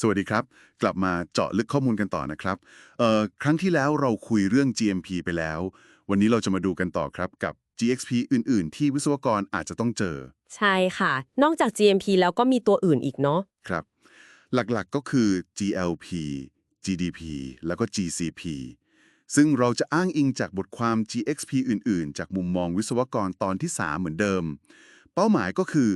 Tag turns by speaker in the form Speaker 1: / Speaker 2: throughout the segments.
Speaker 1: สวัสดีครับ กลับมาเจาะลึกข้อมูลกันต่อนะครับเอ่อครั้งที่แล้วเราคุยเรื่อง GMP ไปแล้ว วันนี้เราจะมาดูกันต่อครับกับ GXP อื่น ๆ ที่วิศวกรอาจจะต้องเจอ
Speaker 2: ใช่ค่ะ นอกจาก GMP แล้วก็มีตัวอื่นอีกเนาะ
Speaker 1: ครับ หลักๆก็คือ GLP GDP แล้วก็ GCP ซึ่งเราจะอ้างอิงจากบทความ GXP อื่น ๆ จากมุมมองวิศวกรตอนที่ 3 เหมือนเดิม เป้าหมายก็คือ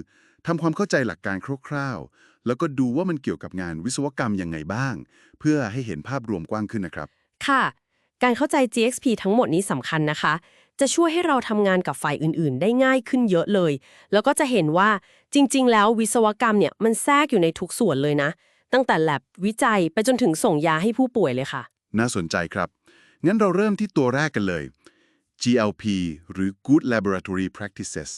Speaker 1: ทำความเข้าใจหลักการคร่าวๆ แล้วก็ดูว่ามันเกี่ยวกับงานวิศวกรรมยังไงบ้าง เพื่อให้เห็นภาพรวมกว้างขึ้นนะครับ
Speaker 2: ค่ะ การเข้าใจ GXP ทั้งหมดนี้สำคัญนะคะ จะช่วยให้เราทำงานกับฝ่ายอื่นๆ ได้ง่ายขึ้นเยอะเลย แล้วก็จะเห็นว่าจริง ๆ แล้ววิศวกรรมเนี่ยมันแทรกอยู่ในทุกส่วนเลยนะ ตั้งแต่ lab วิจัยไปจนถึงส่งยาให้ผู้ป่วยเลยค่ะ
Speaker 1: น่าสนใจครับ งั้นเราเริ่มที่ตัวแรกกันเลย GLP หรือ Good Laboratory Practices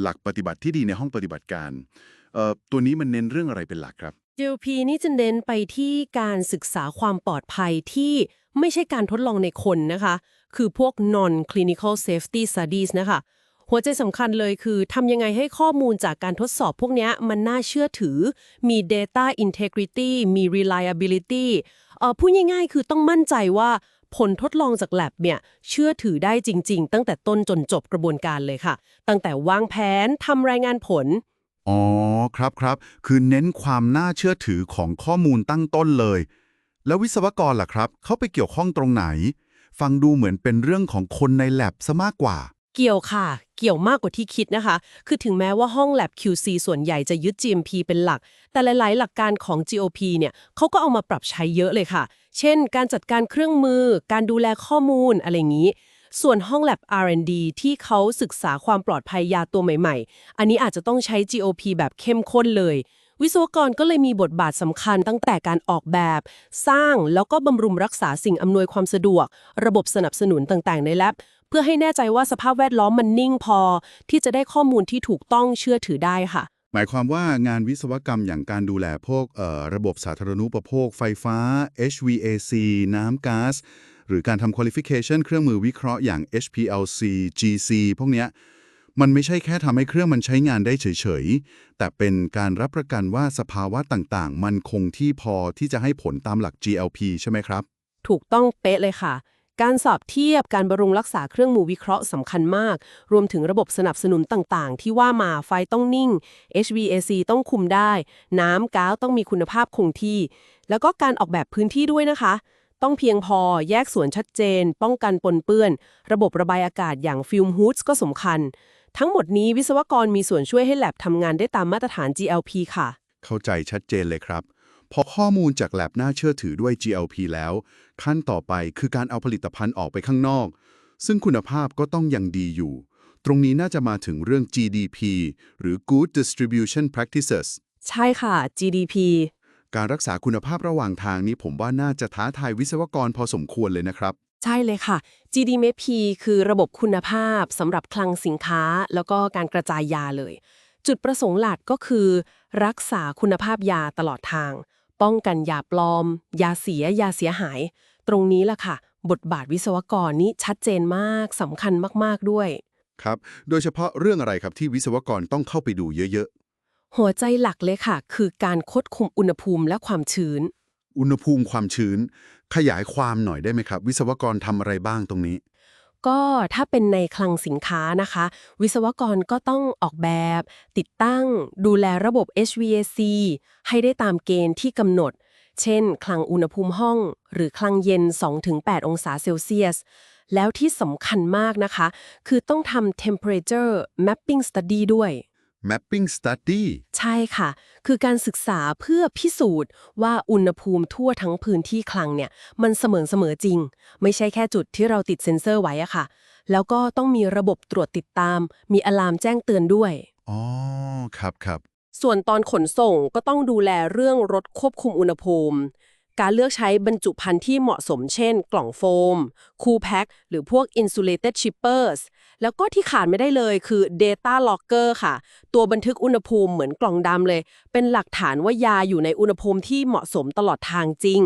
Speaker 1: หลักปฏิบัติที่ดีในห้องปฏิบัติการเอ่อ ตัวนี้มันเน้นเรื่องอะไรเป็นหลักครับ
Speaker 2: GLP นี่จะเน้นไปที่การศึกษาความปลอดภัยที่ไม่ใช่การทดลองในคนนะคะ คือพวก non clinical safety studies นะคะ หัวใจสำคัญเลยคือทำยังไงให้ข้อมูลจากการทดสอบพวกนี้มันน่าเชื่อถือ มี data integrity มี reliability เอ่อพูดง่ายๆ คือต้องมั่นใจว่าผลทดลองจาก lab เนี่ย เชื่อถือได้จริง ๆ ตั้งแต่ต้นจนจบกระบวนการเลยค่ะ ตั้งแต่วางแผนทำรายงานผล
Speaker 1: อ๋อครับครับคือเน้นความน่าเชื่อถือของข้อมูลตั้งต้นเลย แล้ววิศวกรล่ะครับเขาไปเกี่ยวข้องตรงไหน ฟังดูเหมือนเป็นเรื่องของคนในแลบซะมากกว่า
Speaker 2: เกี่ยวค่ะ เกี่ยวมากกว่าที่คิดนะคะ คือถึงแม้ว่าห้อง Lab QC ส่วนใหญ่จะยึด GMP เป็นหลัก แต่หลาย ๆ หลักการของ GOP เนี่ยเขาก็เอามาปรับใช้เยอะเลยค่ะ เช่น การจัดการเครื่องมือ การดูแลข้อมูลอะไรอย่างนี้ ส่วนห้อง Lab R&D ที่เขาศึกษาความปลอดภัยยาตัวใหม่ ๆ อันนี้อาจจะต้องใช้ GOP แบบเข้มข้นเลย วิศวกรก็เลยมีบทบาทสำคัญตั้งแต่การออกแบบ สร้างแล้วก็บำรุงรักษาสิ่งอำนวยความสะดวก ระบบสนับสนุนต่างๆ ใน lab เพื่อให้แน่ใจว่าสภาพแวดล้อมมันนิ่งพอ ที่จะได้ข้อมูลที่ถูกต้องเชื่อถือได้ค่ะ
Speaker 1: หมายความว่างานวิศวกรรมอย่างการดูแลพวกระบบสาธารณูปโภคไฟฟ้า HVAC น้ำก๊าซ หรือการทำ qualification เครื่องมือวิเคราะห์อย่าง HPLC GC พวกเนี้ยมันไม่ใช่แค่ทำให้เครื่องมันใช้งานได้เฉยๆ แต่เป็นการรับประกันว่าสภาวะต่างๆ มันคงที่พอที่จะให้ผลตามหลัก GLP ใช่ไหมครับ
Speaker 2: ถูกต้องเป๊ะเลยค่ะ การสอบเทียบการบำรุงรักษาเครื่องมือวิเคราะห์สำคัญมาก รวมถึงระบบสนับสนุนต่างๆ ที่ว่ามาไฟต้องนิ่ง HVAC ต้องคุมได้ น้ำก๊าซต้องมีคุณภาพคงที่ แล้วก็การออกแบบพื้นที่ด้วยนะคะ ต้องเพียงพอแยกส่วนชัดเจน ป้องกันปนเปื้อน ระบบระบายอากาศอย่างฟิล์มฮูดก็สำคัญ ทั้งหมดนี้วิศวกรมีส่วนช่วยให้แลบทำงานได้ตามมาตรฐาน GLP ค่ะ
Speaker 1: เข้าใจชัดเจนเลยครับ พอข้อมูลจากแลบน่าเชื่อถือด้วย GLP แล้ว ขั้นต่อไปคือการเอาผลิตภัณฑ์ออกไปข้างนอก ซึ่งคุณภาพก็ต้องยังดีอยู่ ตรงนี้น่าจะมาถึงเรื่อง GDP หรือ Good Distribution Practices
Speaker 2: ใช่ค่ะ GDP
Speaker 1: การรักษาคุณภาพระหว่างทางนี้ผมว่าน่าจะท้าทายวิศวกรพอสมควรเลยนะครับ
Speaker 2: ใช่เลยค่ะ GDMP คือระบบคุณภาพสำหรับคลังสินค้า แล้วก็การกระจายยาเลย จุดประสงค์หลักก็คือ รักษาคุณภาพยาตลอดทาง ป้องกันยาปลอม ยาเสีย ยาเสียหาย ตรงนี้ล่ะค่ะ บทบาทวิศวกรนี้ชัดเจนมากสำคัญมากๆด้วย
Speaker 1: ครับ โดยเฉพาะเรื่องอะไรครับที่วิศวกรต้องเข้าไปดูเยอะ
Speaker 2: หัวใจหลักเลยค่ะ คือการควบคุมอุณหภูมิและความชื้น
Speaker 1: ๆอุณหภูมิความชื้น ขยายความหน่อยได้ไหมครับ วิศวกรทำอะไรบ้างตรงนี้
Speaker 2: ก็ถ้าเป็นในคลังสินค้านะคะ วิศวกรก็ต้องออกแบบ ติดตั้ง ดูแลระบบ HVAC ให้ได้ตามเกณฑ์ที่กำหนด เช่น คลังอุณหภูมิห้อง หรือคลังเย็น 2-8 องศาเซลเซียสแล้วที่สำคัญมากนะคะ คือต้องทำ temperature mapping study ด้วย
Speaker 1: Mapping Study
Speaker 2: ใช่ค่ะ คือการศึกษาเพื่อพิสูจน์ว่าอุณหภูมิทั่วทั้งพื้นที่คลังเนี่ย มันเสมอเสมอจริง ไม่ใช่แค่จุดที่เราติดเซ็นเซอร์ไว้อะค่ะ แล้วก็ต้องมีระบบตรวจติดตาม มีอะลามแจ้งเตือนด้วย
Speaker 1: อ๋อ ครับครับ
Speaker 2: ส่วนตอนขนส่งก็ต้องดูแลเรื่องรถควบคุมอุณหภูมิ การเลือกใช้บรรจุภัณฑ์ที่เหมาะสมเช่น กล่องโฟม คูลแพ็คหรือพวก insulated shippers แล้วก็ที่ขาดไม่ได้เลยคือ data logger ค่ะ ตัวบันทึกอุณหภูมิเหมือนกล่องดำเลย เป็นหลักฐานว่ายาอยู่ในอุณหภูมิที่เหมาะสมตลอดทางจริง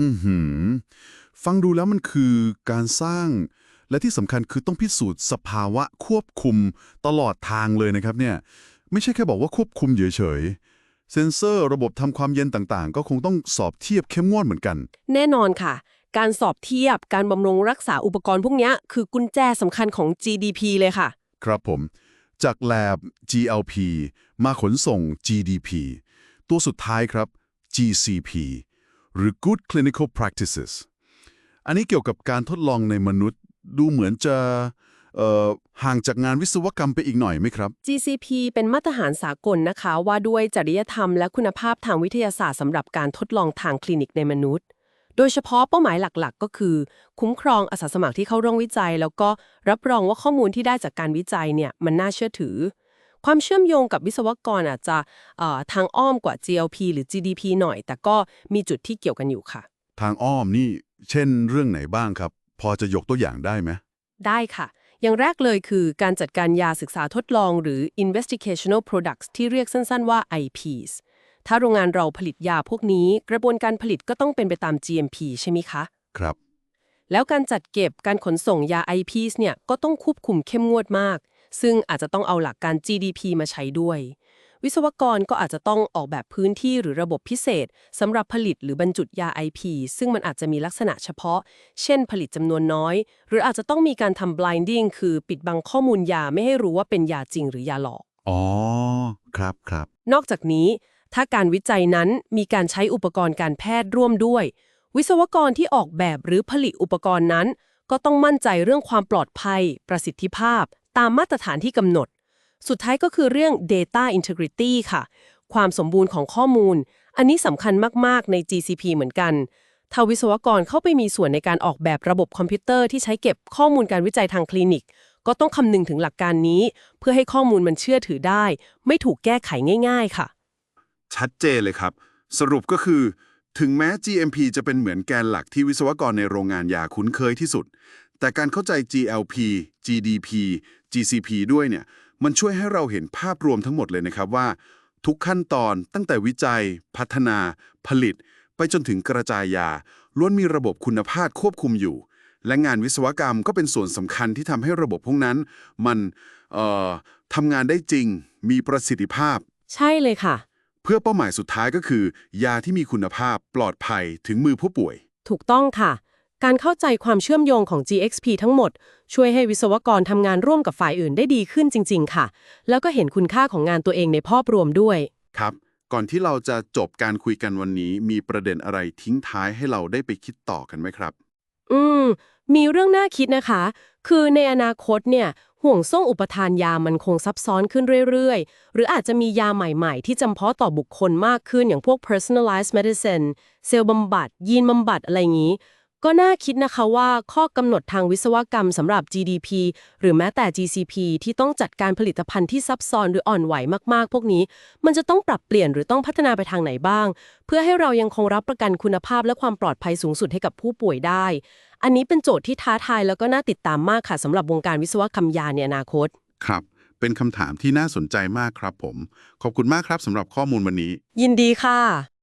Speaker 1: อือหือ ฟังดูแล้วมันคือการสร้าง และที่สำคัญคือต้องพิสูจน์สภาวะควบคุมตลอดทางเลยนะครับเนี่ย ไม่ใช่แค่บอกว่าควบคุมเฉย เซนเซอร์ระบบทำความเย็นต่างๆ ก็คงต้องสอบเทียบเข้มงวดเหมือนกัน
Speaker 2: แน่นอนค่ะ การสอบเทียบการบำรุงรักษาอุปกรณ์พวกเนี้ยคือกุญแจสำคัญของ GDP เลยค่ะ
Speaker 1: ครับผม จาก Lab GLP มาขนส่ง GDP ตัวสุดท้ายครับ GCP หรือ Good Clinical Practices อันนี้เกี่ยวกับการทดลองในมนุษย์ดูเหมือนจะเอ่อ ห่างจากงานวิศวกรรมไปอีกหน่อยไหมครับ
Speaker 2: GCP เป็นมาตรฐานสากลนะคะ ว่าด้วยจริยธรรมและคุณภาพทางวิทยาศาสตร์สำหรับการทดลองทางคลินิกในมนุษย์ โดยเฉพาะเป้าหมายหลักๆ ก็คือ คุ้มครองอาสาสมัครที่เข้าร่วมวิจัย แล้วก็รับรองว่าข้อมูลที่ได้จากการวิจัยเนี่ยมันน่าเชื่อถือ ความเชื่อมโยงกับวิศวกรอาจจะเอ่อทางอ้อมกว่า GLP หรือ GDP หน่อย แต่ก็มีจุดที่เกี่ยวกันอยู่ค่ะ
Speaker 1: ทางอ้อมนี่ เช่น เรื่องไหนบ้างครับ พอจะยกตัวอย่างได้ไหม
Speaker 2: ได้ค่ะ อย่างแรกเลยคือการจัดการยาศึกษาทดลองหรือ investigational products ที่เรียกสั้นๆว่า IPs ถ้าโรงงานเราผลิตยาพวกนี้ กระบวนการผลิตก็ต้องเป็นไปตาม GMP ใช่ไหมคะ
Speaker 1: ครับ
Speaker 2: แล้วการจัดเก็บการขนส่งยา IPs เนี่ยก็ต้องควบคุมเข้มงวดมาก ซึ่งอาจจะต้องเอาหลักการ GDP มาใช้ด้วย วิศวกรก็อาจจะต้องออกแบบพื้นที่หรือระบบพิเศษสำหรับผลิตหรือบรรจุยา IP ซึ่งมันอาจจะมีลักษณะเฉพาะ เช่น ผลิตจำนวนน้อย หรืออาจจะต้องมีการทำ blinding คือปิดบังข้อมูลยาไม่ให้รู้ว่าเป็นยาจริงหรือยาหลอก
Speaker 1: อ๋อ ครับครับ
Speaker 2: นอกจากนี้ ถ้าการวิจัยนั้นมีการใช้อุปกรณ์การแพทย์ร่วมด้วย วิศวกรที่ออกแบบหรือผลิตอุปกรณ์นั้น ก็ต้องมั่นใจเรื่องความปลอดภัย ประสิทธิภาพ ตามมาตรฐานที่กำหนด สุดท้ายก็คือเรื่อง data integrity ค่ะ ความสมบูรณ์ของข้อมูล อันนี้สำคัญมาก ๆ ใน GCP เหมือนกันถ้าวิศวกรเข้าไปมีส่วนในการออกแบบระบบคอมพิวเตอร์ที่ใช้เก็บข้อมูลการวิจัยทางคลินิก ก็ต้องคำนึงถึงหลักการนี้ เพื่อให้ข้อมูลมันเชื่อถือได้ ไม่ถูกแก้ไขง่าย ๆ ค่ะ
Speaker 3: ชัดเจนเลยครับ สรุปก็คือ ถึงแม้ GMP จะเป็นเหมือนแกนหลักที่วิศวกรในโรงงานยาคุ้นเคยที่สุด แต่การเข้าใจ GLP GDP GCP ด้วยเนี่ย มันช่วยให้เราเห็นภาพรวมทั้งหมดเลยนะครับว่า ทุกขั้นตอนตั้งแต่วิจัย พัฒนา ผลิต ไปจนถึงกระจายยาล้วนมีระบบคุณภาพควบคุมอยู่ และงานวิศวกรรมก็เป็นส่วนสำคัญที่ทำให้ระบบพวกนั้น มันเอ่อทำงานได้จริง มีประสิทธิภาพ
Speaker 2: ใช่เลยค่ะ
Speaker 3: เพื่อเป้าหมายสุดท้ายก็คือ ยาที่มีคุณภาพปลอดภัยถึงมือผู้ป่วย
Speaker 2: ถูกต้องค่ะ การเข้าใจความเชื่อมโยงของ GXP ทั้งหมด ช่วยให้วิศวกรทำงานร่วมกับฝ่ายอื่นได้ดีขึ้นจริง ๆ ค่ะ แล้วก็เห็นคุณค่าของงานตัวเองในภาพรวมด้วย
Speaker 3: ครับ ก่อนที่เราจะจบการคุยกันวันนี้ มีประเด็นอะไรทิ้งท้ายให้เราได้ไปคิดต่อกันไหมครับ
Speaker 2: อืม มีเรื่องน่าคิดนะคะ คือในอนาคตเนี่ย ห่วงโซ่อุปทานยามันคงซับซ้อนขึ้นเรื่อยๆ หรืออาจจะมียาใหม่ๆ ที่จำเพาะต่อบุคคลมากขึ้นอย่างพวก personalized medicine เซลล์บำบัดยีนบำบัดอะไรอย่างนี้ ก็น่าคิดนะคะว่าข้อกำหนดทางวิศวกรรมสำหรับ GDP หรือแม้แต่ GCP ที่ต้องจัดการผลิตภัณฑ์ที่ซับซ้อนหรืออ่อนไหวมากๆ พวกนี้ มันจะต้องปรับเปลี่ยนหรือต้องพัฒนาไปทางไหนบ้าง เพื่อให้เรายังคงรับประกันคุณภาพและความปลอดภัยสูงสุดให้กับผู้ป่วยได้ อันนี้เป็นโจทย์ที่ท้าทายแล้วก็น่าติดตามมากค่ะสำหรับวงการวิศวกรรมยาในอนาคต
Speaker 1: ครับ เป็นคำถามที่น่าสนใจมากครับผม ขอบคุณมากครับสำหรับข้อมูลวันนี้
Speaker 2: ยินดีค่ะ